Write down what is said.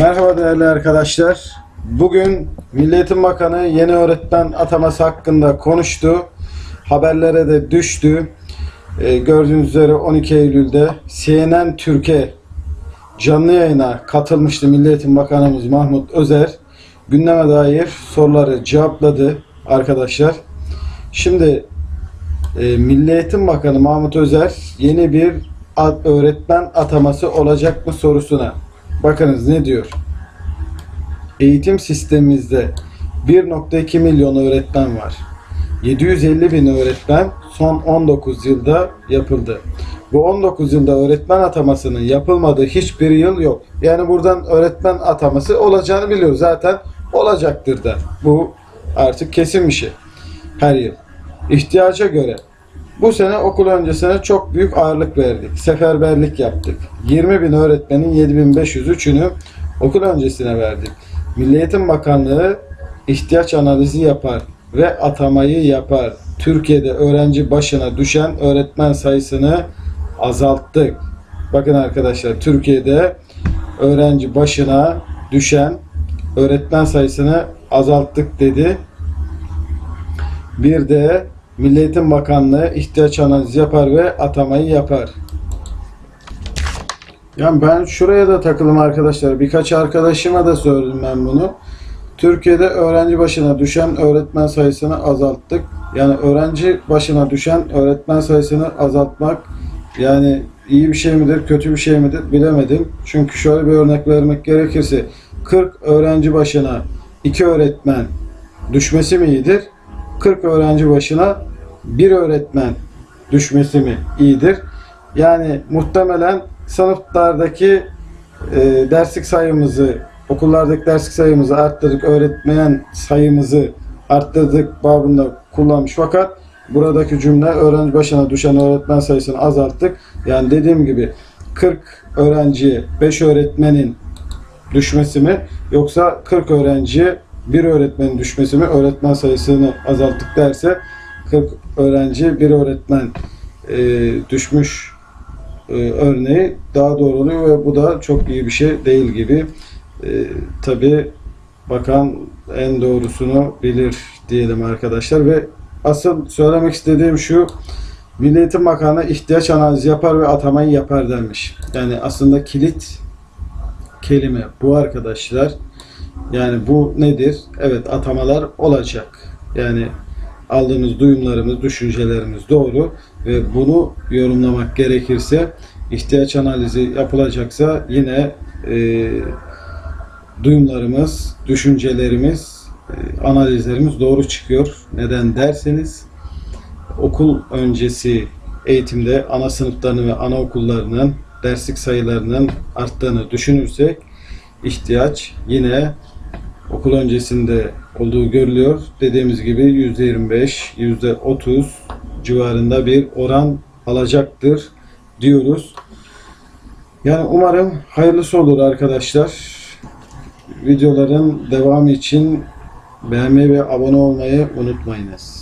Merhaba değerli arkadaşlar. Bugün Milli Eğitim Bakanı yeni öğretmen ataması hakkında konuştu. Haberlere de düştü. Ee, gördüğünüz üzere 12 Eylül'de CNN Türkiye canlı yayına katılmıştı Milli Eğitim Bakanımız Mahmut Özer. Gündeme dair soruları cevapladı arkadaşlar. Şimdi e, Milli Bakanı Mahmut Özer yeni bir öğretmen ataması olacak mı sorusuna bakınız ne diyor. Eğitim sistemimizde 1.2 milyon öğretmen var. 750 bin öğretmen son 19 yılda yapıldı. Bu 19 yılda öğretmen atamasının yapılmadığı hiçbir yıl yok. Yani buradan öğretmen ataması olacağını biliyoruz. Zaten olacaktır da. Bu artık kesin bir şey. Her yıl. İhtiyaca göre bu sene okul öncesine çok büyük ağırlık verdik. Seferberlik yaptık. 20 bin öğretmenin 7503'ünü okul öncesine verdik. Milli Eğitim Bakanlığı ihtiyaç analizi yapar ve atamayı yapar. Türkiye'de öğrenci başına düşen öğretmen sayısını azalttık. Bakın arkadaşlar Türkiye'de öğrenci başına düşen öğretmen sayısını azalttık dedi. Bir de Milli Eğitim Bakanlığı ihtiyaç analizi yapar ve atamayı yapar. Yani ben şuraya da takılım arkadaşlar. Birkaç arkadaşıma da söyledim ben bunu. Türkiye'de öğrenci başına düşen öğretmen sayısını azalttık. Yani öğrenci başına düşen öğretmen sayısını azaltmak yani iyi bir şey midir, kötü bir şey midir bilemedim. Çünkü şöyle bir örnek vermek gerekirse 40 öğrenci başına 2 öğretmen düşmesi mi iyidir? 40 öğrenci başına bir öğretmen düşmesi mi iyidir? Yani muhtemelen sınıflardaki e, derslik sayımızı, okullardaki derslik sayımızı arttırdık, öğretmen sayımızı arttırdık babında kullanmış. Fakat buradaki cümle öğrenci başına düşen öğretmen sayısını azalttık. Yani dediğim gibi 40 öğrenciye 5 öğretmenin düşmesi mi yoksa 40 öğrenciye bir öğretmenin düşmesi mi öğretmen sayısını azalttık derse 40 öğrenci bir öğretmen e, düşmüş e, örneği daha doğru oluyor ve bu da çok iyi bir şey değil gibi. E, Tabi bakan en doğrusunu bilir diyelim arkadaşlar ve asıl söylemek istediğim şu Milli Eğitim Bakanı ihtiyaç analizi yapar ve atamayı yapar denmiş. Yani aslında kilit kelime bu arkadaşlar. Yani bu nedir? Evet atamalar olacak. Yani aldığımız duyumlarımız, düşüncelerimiz doğru ve bunu yorumlamak gerekirse ihtiyaç analizi yapılacaksa yine e, duyumlarımız, düşüncelerimiz, e, analizlerimiz doğru çıkıyor. Neden derseniz okul öncesi eğitimde ana sınıflarının ve anaokullarının derslik sayılarının arttığını düşünürsek ihtiyaç yine okul öncesinde olduğu görülüyor. Dediğimiz gibi %25, %30 civarında bir oran alacaktır diyoruz. Yani umarım hayırlısı olur arkadaşlar. Videoların devamı için beğenmeyi ve abone olmayı unutmayınız.